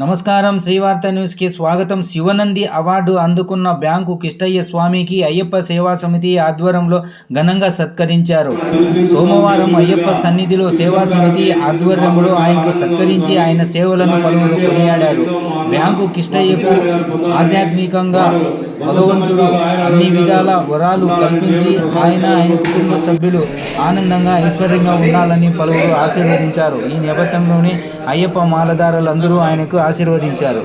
నమస్కారం. శ్రీవార్త న్యూస్కి స్వాగతం. శివనంది అవార్డు అందుకున్న బ్యాంకు కిష్టయ్య స్వామికి అయ్యప్ప సేవా సమితి ఆధ్వర్యంలో ఘనంగా సత్కరించారు. సోమవారం అయ్యప్ప సన్నిధిలో సేవా సమితి ఆధ్వర్యంలో ఆయనకు సత్కరించి ఆయన సేవలను పలువురు కొనియాడారు. బ్యాంకు కిష్టయ్యకు ఆధ్యాత్మికంగా భగవంతుడు అన్ని విధాల వరాలు కల్పించి ఆయన ఆయన కుటుంబ సభ్యులు ఆనందంగా ఐశ్వర్యంగా ఉండాలని పలువురు ఆశీర్వదించారు. ఈ నేపథ్యంలోనే అయ్యప్ప మాలధారులందరూ ఆయనకు ఆశీర్వదించారు.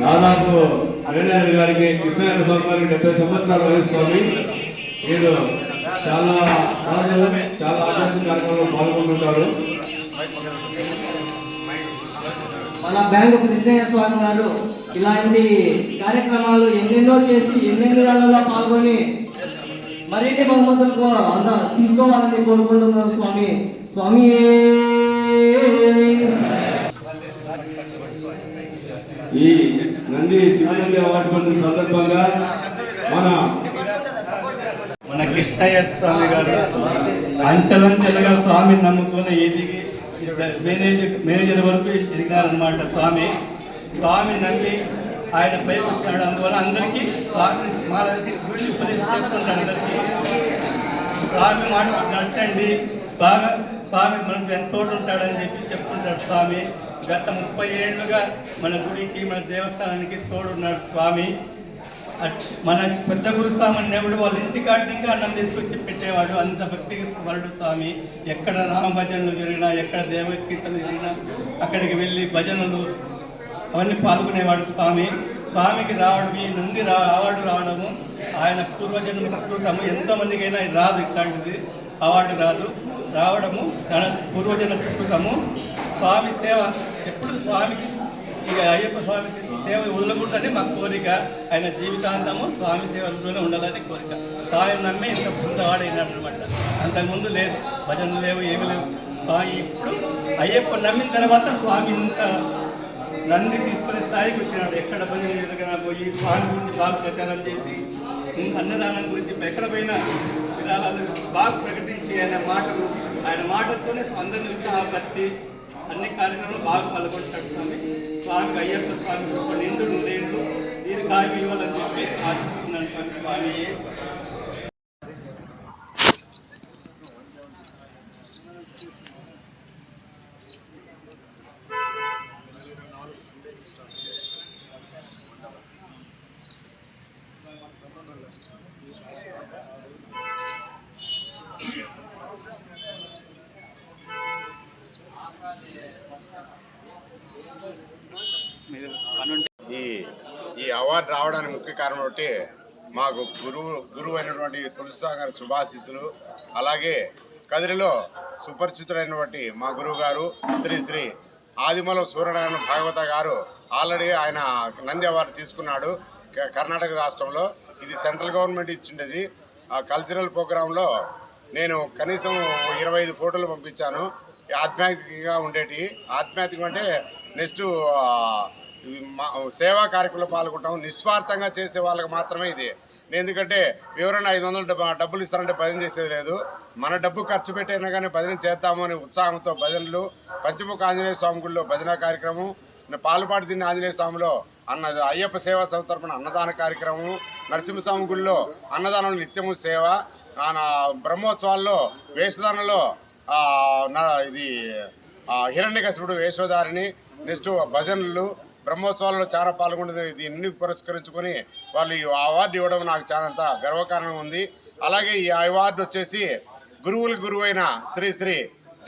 దాదాపు వేణేశ్వర గారికి కృష్ణారాయణ స్వామి గారికి డెబ్బై సంవత్సరాల స్వామి. మీరు చాలా సహజం చాలా ఆధ్యాత్మిక కార్యక్రమంలో పాల్గొంటుంటారు. మన బ్యాంకు కృష్ణయ్య స్వామి గారు ఇలాంటి కార్యక్రమాలు ఎన్నెన్నో చేసి ఎన్నెన్ని నెలల్లో పాల్గొని మరిన్ని బహుమతులకు అంద తీసుకోవాలని కోరుకుంటున్నాను స్వామి. స్వామి ఈ నంది శివనంది అవార్డు పొందిన సందర్భంగా మన కృష్ణయ్య స్వామి గారు. అంచెలంచెలుగా స్వామిని నమ్ముకుని ఎదిగి మేనేజర్ మేనేజర్ వరకు ఎదిగారనమాట స్వామి. స్వామి నమ్మి ఆయన పైకి వచ్చినాడు అందువల్ల అందరికీ స్వామి మా గురించి ఉపదేశం అందరికీ. స్వామి మాట నడచండి బాగా స్వామి మనకు ఎంత ఉంటాడని చెప్పి చెప్పుకుంటాడు స్వామి. గత ముప్పై ఏళ్ళుగా మన గుడికి మన దేవస్థానానికి తోడున్నాడు స్వామి. మన పెద్ద గురుస్వామి అనేవాడు వాళ్ళ ఇంటికాడ ఇంకా అన్నం తీసుకొచ్చి పెట్టేవాడు. అంత భక్తికి వరుడు స్వామి. ఎక్కడ రామభజనలు జరిగినా ఎక్కడ దేవకీర్తనలు జరిగినా అక్కడికి వెళ్ళి భజనలు అవన్నీ పాల్గొనేవాడు స్వామి. స్వామికి రావడం ఈ నుండి రా అవార్డు రావడము ఆయన పూర్వజన్మ సంస్కృతము ఎంతమందికైనా రాదు ఇట్లాంటిది. అవార్డు రాదు. రావడము తన పూర్వజన్మ సంస్కృతము స్వామి సేవ ఎప్పుడు స్వామికి ఇక అయ్యప్ప స్వామి సేవ ఉండకూడదని మా కోరిక. ఆయన జీవితాంతము స్వామి సేవలోనే ఉండాలని కోరిక. స్వామి నమ్మి ఇంత పొందవాడైనాడు అనమాట అంతకుముందు లేదు భజనలు లేవు ఏమి లేవు. స్వామి ఇప్పుడు అయ్యప్ప నమ్మిన తర్వాత స్వామి ఇంత నంది తీసుకునే స్థాయికి వచ్చినాడు. ఎక్కడ భజన ఎదురుగా పోయి స్వామి గురించి బాగా ప్రచారం చేసి అన్నదానం గురించి ఎక్కడ పోయినా విరాళాలు బాగా ప్రకటించి ఆయన మాటలు ఆయన మాటతోనే అందరిని ఉత్సాహపరిచి అన్ని కార్యక్రమాలు బాగా పాల్గొంటాడు స్వామి. స్వామికి అయ్యప్ప స్వామి నిండు నూరేళ్ళు దీర్ఘాయు ఇవ్వాలని చెప్పి ఆశిస్తున్నాను స్వామి. స్వామి ఈ ఈ అవార్డు రావడానికి ముఖ్య కారణం ఒకటి మాకు గురువు గురువు అయినటువంటి తులసిసాగర్ శుభాశీస్సులు అలాగే కదిరిలో సుపరిచితుడైనటువంటి మా గురువు గారు శ్రీ శ్రీ ఆదిమలం సూర్యనారాయణ భాగవత గారు ఆల్రెడీ ఆయన నంది అవార్డు తీసుకున్నాడు క- కర్ణాటక రాష్ట్రంలో. ఇది సెంట్రల్ గవర్నమెంట్ ఇచ్చిండేది. ఆ కల్చరల్ ప్రోగ్రాంలో నేను కనీసం ఇరవై ఐదు ఫోటోలు పంపించాను. ఆధ్యాత్మికంగా ఉండేటి. ఆధ్యాత్మికం అంటే నెక్స్ట్ మా సేవా కార్యక్రమంలో పాల్గొంటాం. నిస్వార్థంగా చేసే వాళ్ళకి మాత్రమే ఇది. ఎందుకంటే ఎవరైనా ఐదు వందలు డబ్బు డబ్బులు ఇస్తారంటే భజన చేసేది లేదు. మన డబ్బు ఖర్చు పెట్టైనా కానీ భజన చేద్దాము అనే ఉత్సాహంతో భజనలు పంచముఖ ఆంజనేయ స్వామి గుడిలో భజన కార్యక్రమం పాలుపాటి తిన్న ఆంజనేయ స్వామిలో అన్న అయ్యప్ప సేవా సంస్థ తరపున అన్నదాన కార్యక్రమం నరసింహస్వామి గుడిలో అన్నదానం నిత్యము సేవ ఆయన బ్రహ్మోత్సవాల్లో వేషధారణలో ఇది హిరణ్యకశిపుడు వేషధారిని నెక్స్ట్ భజనలు బ్రహ్మోత్సవాల్లో చాలా పాల్గొంటుంది. దీన్ని పురస్కరించుకొని వాళ్ళు ఈ అవార్డు ఇవ్వడం నాకు చాలా గర్వకారణం ఉంది. అలాగే ఈ అవార్డు వచ్చేసి గురువులకు గురువైన శ్రీ శ్రీ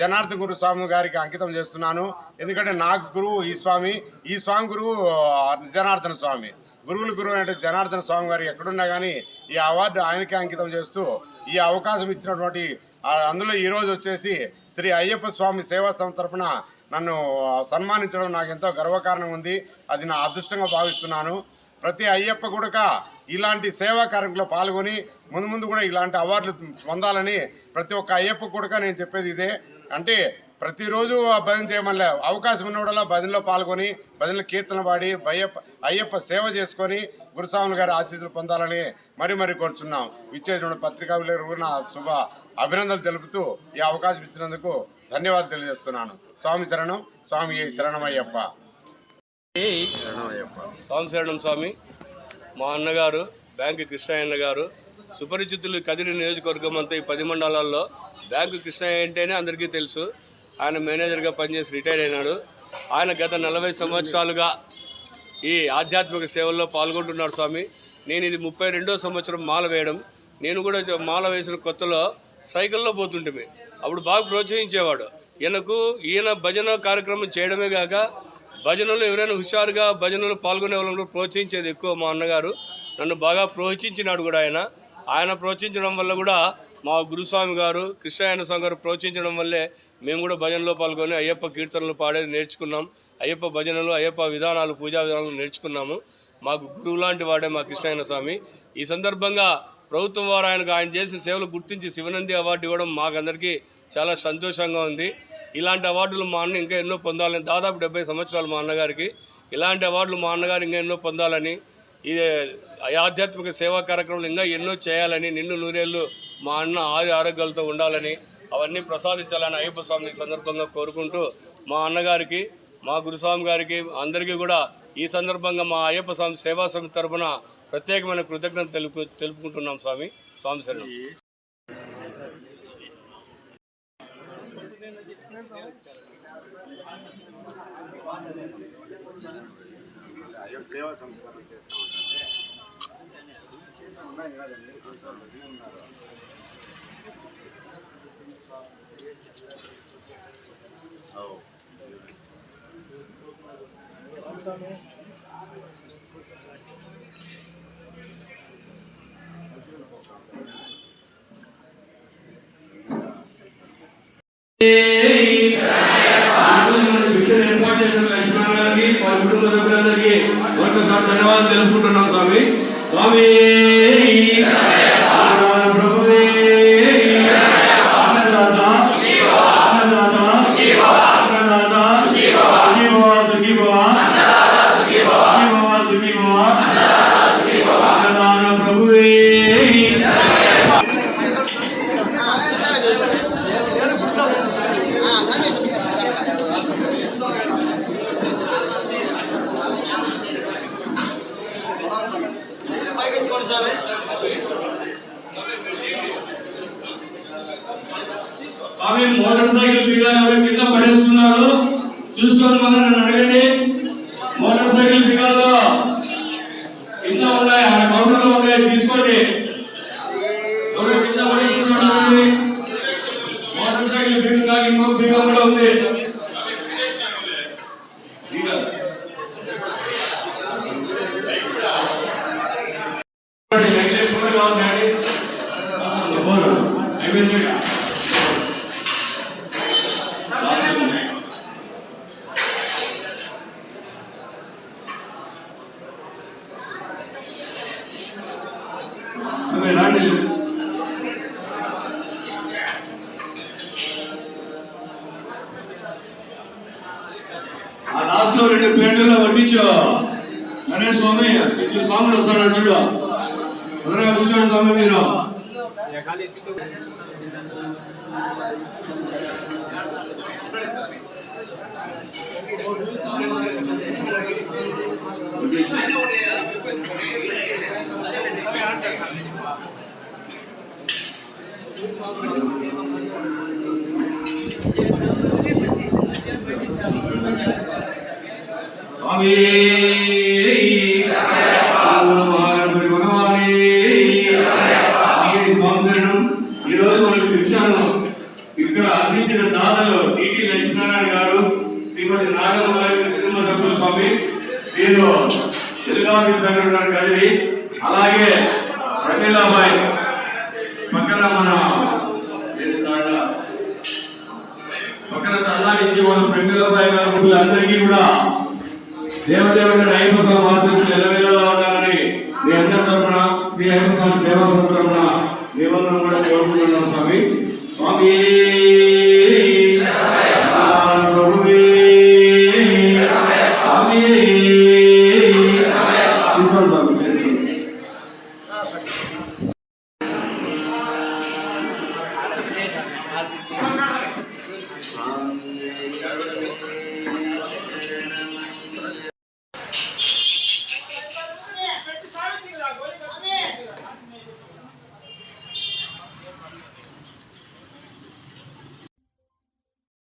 జనార్దన్ గురు స్వామి గారికి అంకితం చేస్తున్నాను. ఎందుకంటే నాకు గురువు ఈ స్వామి ఈ స్వామి గురువు జనార్దన స్వామి. గురువుల గురువు అంటే జనార్దన స్వామి గారు ఎక్కడున్నా కానీ ఈ అవార్డు ఆయనకే అంకితం చేస్తూ ఈ అవకాశం ఇచ్చినటువంటి అందులో ఈరోజు వచ్చేసి శ్రీ అయ్యప్ప స్వామి సేవా సంస్థ తరఫున నన్ను సన్మానించడం నాకు ఎంతో గర్వకారణం ఉంది. అది నా అదృష్టంగా భావిస్తున్నాను. ప్రతి అయ్యప్ప గుడక ఇలాంటి సేవా కార్యక్రమంలో పాల్గొని ముందు ముందు కూడా ఇలాంటి అవార్డులు పొందాలని ప్రతి ఒక్క అయ్యప్ప గుడక నేను చెప్పేది ఇదే. అంటే ప్రతిరోజు ఆ భజన చేయమని అవకాశం ఉన్నప్పుడల్లా భజనలో పాల్గొని భజనలు కీర్తన పాడి అయ్యప్ప అయ్యప్ప సేవ చేసుకొని గురుస్వాములు గారి ఆశీస్సులు పొందాలని మరి మరి కోరుచున్నాం. ఇచ్చేసిన పత్రికా విలేకరులకు నా శుభ అభినందనలు తెలుపుతూ ఈ అవకాశం ఇచ్చినందుకు ధన్యవాదాలు తెలియజేస్తున్నాను. స్వామి శరణం స్వామి శరణమయ్యప్ప. శరణమయ్యప్ప. స్వామి శరణం స్వామి. మా అన్నగారు బ్యాంకు కృష్ణయ్యన్న గారు సుపరిచితులు కదిరి నియోజకవర్గం అంతా ఈ పది మండలాల్లో బ్యాంకు కృష్ణయ్య అంటేనే అందరికీ తెలుసు. ఆయన మేనేజర్గా పనిచేసి రిటైర్ అయినాడు. ఆయన గత నలభై సంవత్సరాలుగా ఈ ఆధ్యాత్మిక సేవల్లో పాల్గొంటున్నాడు స్వామి. నేను ఇది ముప్పై రెండో సంవత్సరం మాల వేయడం. నేను కూడా మాల వేసిన కొత్తలో సైకిల్లో పోతుంటే అప్పుడు బాగా ప్రోత్సహించేవాడు. ఈయనకు ఈయన భజన కార్యక్రమం చేయడమే కాక భజనలు ఎవరైనా హుషారుగా భజనలు పాల్గొనే వాళ్ళని ప్రోత్సహించేది ఎక్కువ మా అన్నగారు. నన్ను బాగా ప్రోత్సహించినాడు కూడా ఆయన. ఆయన ప్రోత్సహించడం వల్ల కూడా మా గురుస్వామి గారు కృష్ణాయన స్వామి గారు ప్రోత్సహించడం వల్లే మేము కూడా భజనలో పాల్గొని అయ్యప్ప కీర్తనలు పాడేది నేర్చుకున్నాం. అయ్యప్ప భజనలు అయ్యప్ప విధానాలు పూజా విధానాలు నేర్చుకున్నాము. మాకు గురువు లాంటి వాడే మా కృష్ణాయన స్వామి. ఈ సందర్భంగా ప్రభుత్వం వారు ఆయనకు ఆయన చేసిన సేవలు గుర్తించి శివనంది అవార్డు ఇవ్వడం మాకందరికీ చాలా సంతోషంగా ఉంది. ఇలాంటి అవార్డులు మా అన్న ఇంకా ఎన్నో పొందాలని దాదాపు డెబ్బై సంవత్సరాలు మా అన్నగారికి. ఇలాంటి అవార్డులు మా అన్నగారు ఇంకా ఎన్నో పొందాలని ఈ ఆధ్యాత్మిక సేవా కార్యక్రమాలు ఇంకా ఎన్నో చేయాలని నిన్ను నూరేళ్ళు మా అన్న ఆరు ఆరోగ్యాలతో ఉండాలని అవన్నీ ప్రసాదించాలని అయ్యప్ప స్వామిని ఈ సందర్భంగా కోరుకుంటూ మా అన్నగారికి మా గురుస్వామి గారికి అందరికీ కూడా ఈ సందర్భంగా మా అయ్యప్ప స్వామి సేవా సమితి తరపున ప్రత్యేకమైన కృతజ్ఞత తెలుపు తెలుపుకుంటున్నాం స్వామి స్వామి శరణం సేవా సంస్కారం చేస్తూ ఉన్నాయి కదండి చూసారు ఉన్నారు అవు. మరొకసారి ధన్యవాదాలు తెలుపుకుంటున్నాం స్వామి. స్వామి. ప్రభువే స్వామి మోటార్ సైకిల్ పిల్లలు కింద పడేస్తున్నారు? చూసుకోండి మన నన్ను అడగండి మోటార్ సైకిల్ బిగాలు కింద ఉన్నాయి ఆ కౌంటర్లో ఉన్నాయి తీసుకోండి ఎవరు కింద పడేస్తున్నారు అడగండి. మోటార్ సైకిల్ బిగా ఇంకో బిగా కూడా ఉంది ఆమె రాండి ఆ లాస్ట్లో రెండు ప్లేట్లుగా వడ్డించో. అరే స్వామి ఇచ్చు స్వాములు వస్తాడు చూడు తొందరగా కూర్చోడు స్వామి మీరు. స్వామి మహాగణపతి భగవాని మనకు శిక్షను ఇక్కడ అందించిన దాతలు టిటి లక్ష్మీనారాయణ గారు శ్రీమతి నాగమ్మ గారి కుటుంబ సభ్యులు స్వామి వీరు కదిరి అలాగే ప్రమీలాబాయ్ పక్కన మన ఏది తాండా పక్కన సల్లారించి వాళ్ళ ప్రమీలాబాయ్ గారు అందరికీ కూడా దేవదేవుడి అయ్యప్ప స్వామి ఆశీస్సులు ఎల్లవేళలా ఉండాలని మీ అందరి తరఫున శ్రీ అయ్యప్ప స్వామి సేవా సంఘం తరపున నిబంధన కూడా కోరుకుంటున్నాం స్వామి. స్వామి! Thank you.